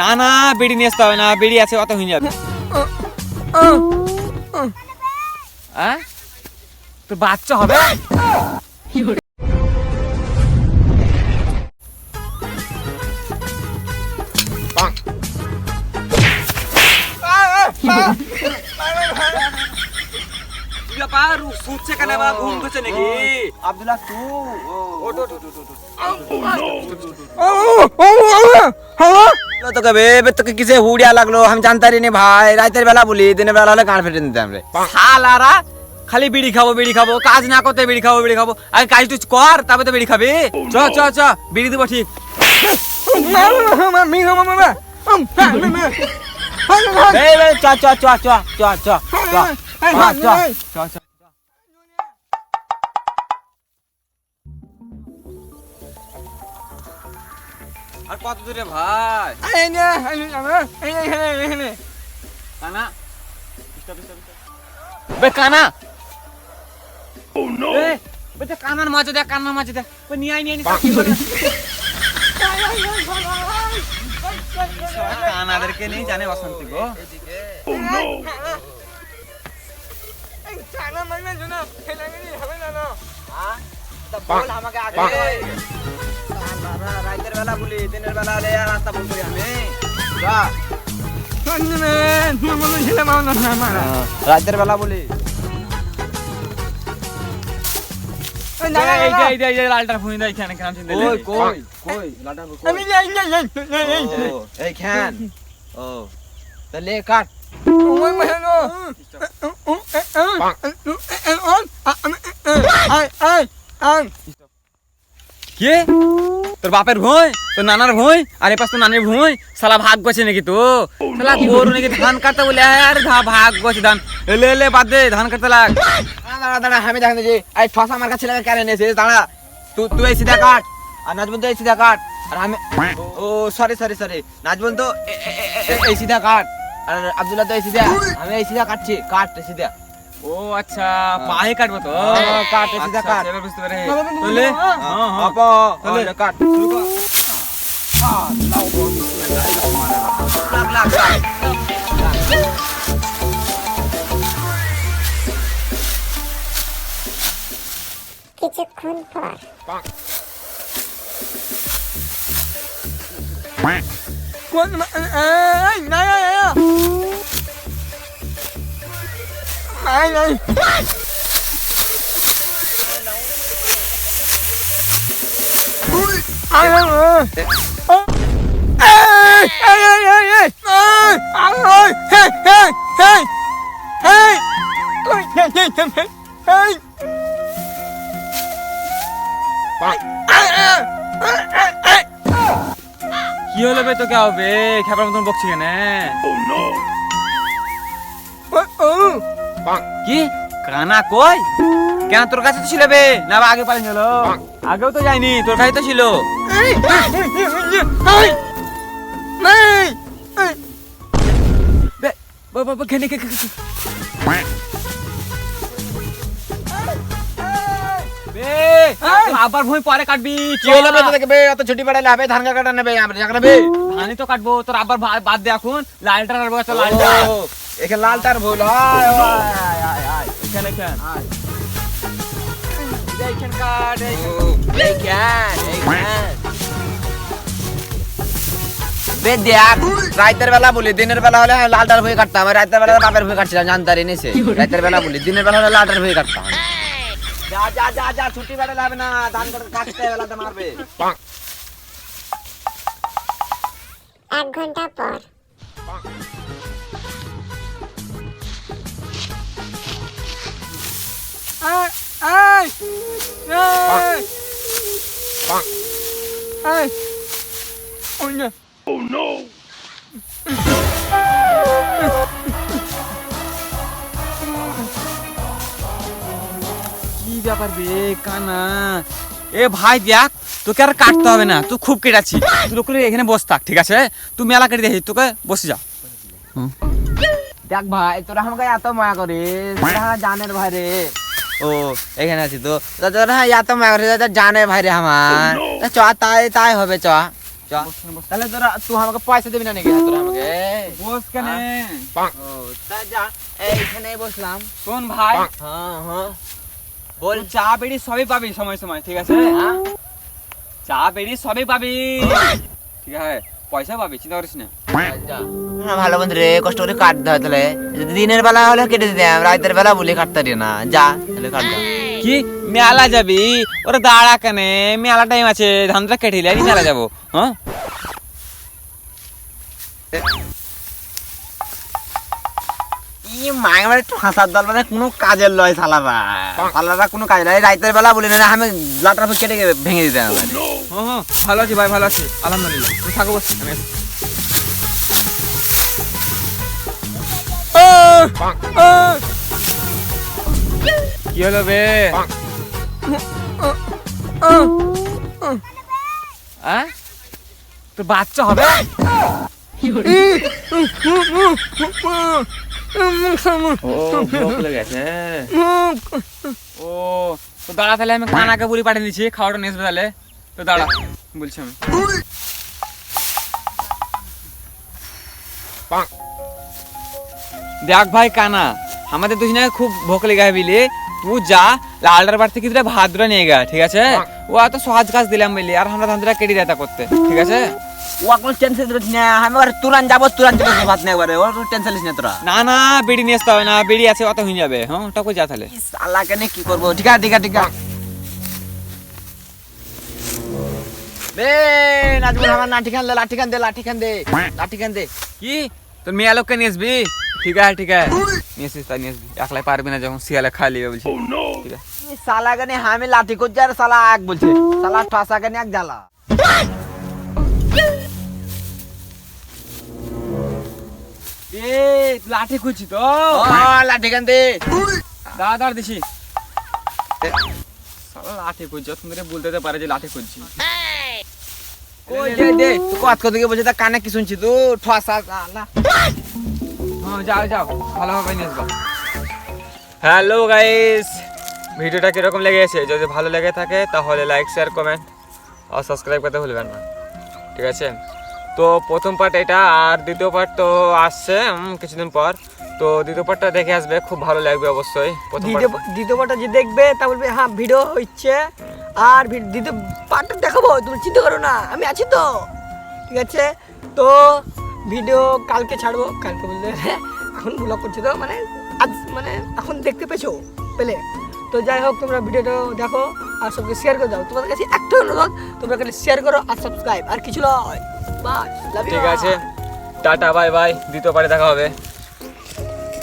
না না বিড়ি নিয়ে আসতে হবে না বিড়ি আছে অত হয়ে যাবে হ্যাঁ তো বাচ্চা হবে আব্দুল্লাহ তু ওঠ, ওঠ, ওঠ, ওঠ, ওঠ। তোকে বে বে তোকে কিসে হুড়িয়া লাগল আমি জানতারি নি ভাই রাতের বেলা বলি দিনের বেলা হলে গান ফেটে নিতাম রে শালারা খালি বিড়ি খাব বিড়ি খাব কাজ না করতে বিড়ি খাব বিড়ি খাব আগে কাজ টুজ কর তারপরে তো বিড়ি খাবি চ চ চ বিড়ি দেবো ঠিক এই বে চ চ চ চ চ চ চ চ চ চ আর কত দূরে ভাই? কানা। বে কানা। ও নো বে তো কানার মাঝে দেখ কানার মাঝে দেখ। বে নিয়ে আই নিয়ে আই কানাদেরকে নেই জানে অশান্তি গো। বল আমাকে আগে। রাতের বেলা বলি দিনের বেলা বন্ধ করি রাতের বেলা বলি কাট কে তোর বাপের ভুঁই তোর নানার ভুঁই আর এপাশ তোর নানির ভুঁই শালা ভাগ গছে নাকি তো শালা গরু নাকি ধান কাটতে বলে আর ধা- ভাগ গছে ধান এলে এলে বাদ দে ধান কাটতে লাগ দাঁড়া দাঁড়া আমি দেখেন যে এই ঠসা আমার কাছে লাগে কেন এনেছিস দাঁড়া তুই তুই এই সিধা কাট আর নাজবুল তো এই সিধা কাট আর আমি ও সরি সরি সরি নাজবুল তো এ- এ- এ- এ- এই সিধা কাট আর আব্দুল্লাহ তো এই সিধা আমি এই সিধা কাটছি কাট এই সিধা ও আচ্ছা পায়ে কাটবো তো হ্যাঁ, কাট, এই সিধা আচ্ছা, কাট। এবার বুঝতে পারে তাহলে হ্যাঁ, হ্যাঁ। আপা তাহলে- তাহলে কাট শুরু কর লাগ লাগ লাগ কিছুক্ষণ পর কি হলো বে তোকে হবে খেপার মতন বকছি কেন কি? কানা কই? কেন তোর কাছে তো ছিল বে? না বা আগে পালিয়ে গেল আগেও তো যায়নি তোর কাছে তো ছিল। আবার ভুঁই পরে কাটবি। কি হলো বে তোদেরকে বে? অত ছুটি পাঠালে হবে ধান কাটা নেবে আমরা ধানই তো কাটবো তোর আবার বাদ দে এখন। লালটা একটা লালটা। এখানে লাল তার ভুল হয় আয় এখানে এখানে বে দেখ রাতের বেলা বলি দিনের বেলা হলে লালটার ভুঁই কাটতাম আর রাতের বেলা বাপের ভুঁই কাটছিলাম জানতারি নিছে রাতের বেলা বলি দিনের বেলা হলে লালটার ভুঁই কাটতাম। যা যা যা যা ছুটি বেলা যাবে না ধান কাটতে বেলাতে মারবে। এক ঘণ্টা পর। কি ব্যাপার বে কানা? এ ভাই দেখ তোকে আর কাটতে হবে না তুই খুব কেটাচ্ছি তুই লোক এখানে বস থাক ঠিক আছে? তুই মেলা কেটে দেখি তোকে বসে যা। দেখ ভাই তোরা আমাকে এত মায়া করিস তোরা জানের ভাই রে। ও এখানে আছি তো। মায়া করিস তা জানের ভাই রে আমার। চ তাই তাই হবে চ। চ। তাহলে তোরা তুই আমাকে পয়সা দিবি না নাকি? তোরা আমাকে বস কেনে? ও তা যা এইখানে বসলাম। শোন ভাই। হ্যাঁ হ্যাঁ। বল। চা বেড়ি সবই পাবি সময় সময় ঠিক আছে? হ্যাঁ। চা বেড়ি সবই পাবি। ঠিক আছে? পয়সা পাবে চিন্তা করিস না। হ্যাঁ ভালো বন্ধু রে কষ্ট করে কাটতে হয় তাহলে। যদি দিনের বেলা হলে কেটে দিতাম রাতের বেলা বলে কাটতে পারি না। যা তাহলে কাট কি? মেলা যাবি? ওরা দাঁড়া কেনে মেলা টাইম আছে ধানটা কেটে আর মেলা যাব? হ্যাঁ? ই মানে একটু হাসার দল মানে কোনো কাজের লয় কোনো কাজ রাতের বেলা বলে না আমি লাটার কেটে ভেঙে দিতাম হ্যাঁ ভালো আছি ভাই ভালো আছি। আলহামদুলিল্লাহ। তুমি থাকো বস আমি আসছি। আহ! আহ! কি হলো বে? আহ? তোর বাচ্চা হবে? ও ভোক লেগেছে ও তো দাঁড়া তাহলে আমি কানাকে বলি পাঠিয়ে দিচ্ছি খাওয়াটা নিয়ে আসবে তাহলে। তো দাঁড়া বলছি আমি। দেখ ভাই কানা আমাদের দুজনে খুব ভোক লেগে বিলি। তুই যা লালটার বার থেকে ভাত দুটা নিয়ে গা ঠিক আছে? ও এত সহজ কাজ দিলাম বলি আর আমরা ধানটা কেটে দেতা করতে ঠিক আছে? ও কোনো টেনশন দিস না আমি এবার তুরান যাব তুরান যাব ভাত নেই একবারে। ওর টেনশন লিস না তোরা? না না বেড়ি নিয়ে আসতে হবে না বেড়ি আছে অত হয়ে যাবে। হ্যাঁ ওটা কই যা তাহলে? আল্লাহ কেন কি করব? ঠিক আছে ঠিক আছে ঠিক। আছে বে নাজমুল আমার লাঠি খান দে লাঠি খান দে লাঠি খান দে লাঠি খান দে। কি? তোর মেয়ে লোককে নিয়ে আসবি? ঠিক আছে ঠিক। আছে নিয়ে আসিস তাই নিয়ে আসবি। একলাই পারবি না যখন শিয়ালে খাই লিবে বলছি। ঠিক। আছে ই সালা গানে আমি লাঠি করছি আর সালা এক বলছে। সালা ঠাসা গানে এক জ্বালা। এ লাঠি খুঁজছি তো। ও লাঠি খান দে দাঁড়া দাঁড়া দিছি। লাঠি খুঁজছি অত ধরে বলতে তো পারে যে লাঠি খুঁজছি। কত কত বলছে তা কানে কি শুনছি তুই ঠাসা হ্যাঁ যাও যাও ভালোভাবে নিয়ে আসবা। হ্যালো গাইস ভিডিওটা কীরকম লেগেছে? যদি ভালো লেগে থাকে তাহলে লাইক শেয়ার কমেন্ট আর সাবস্ক্রাইব করতে ভুলবেন না। ঠিক আছে? তো প্রথম পার্ট এটা, আর দ্বিতীয় পার্ট তো আসছে কিছুদিন পর। তো দ্বিতীয় পার্টটা দেখে আসবে, খুব ভালো লাগবে অবশ্যই দ্বিতীয় পার্টটা যে দেখবে, তা বলবে হ্যাঁ ভিডিও হচ্ছে। আর দ্বিতীয় পার্টটা দেখাবো, তুমি চিন্তা করো না, আমি আছি তো। ঠিক আছে? তো ভিডিও কালকে ছাড়বো, কালকে বললে এখন ব্লগ করছি তো মানে আজ মানে এখন দেখতে পেছো পেলে। তো যাই হোক, তোমরা ভিডিওটা দেখো, আর সবকে শেয়ার করে দাও। তোমাদের কাছে একটা অনুরোধ, তোমরা খালি শেয়ার করো আর সাবস্ক্রাইব আর কিছু নয়। ঠিক আছে টাটা বাই বাই দ্বিতীয় পারে দেখা হবে।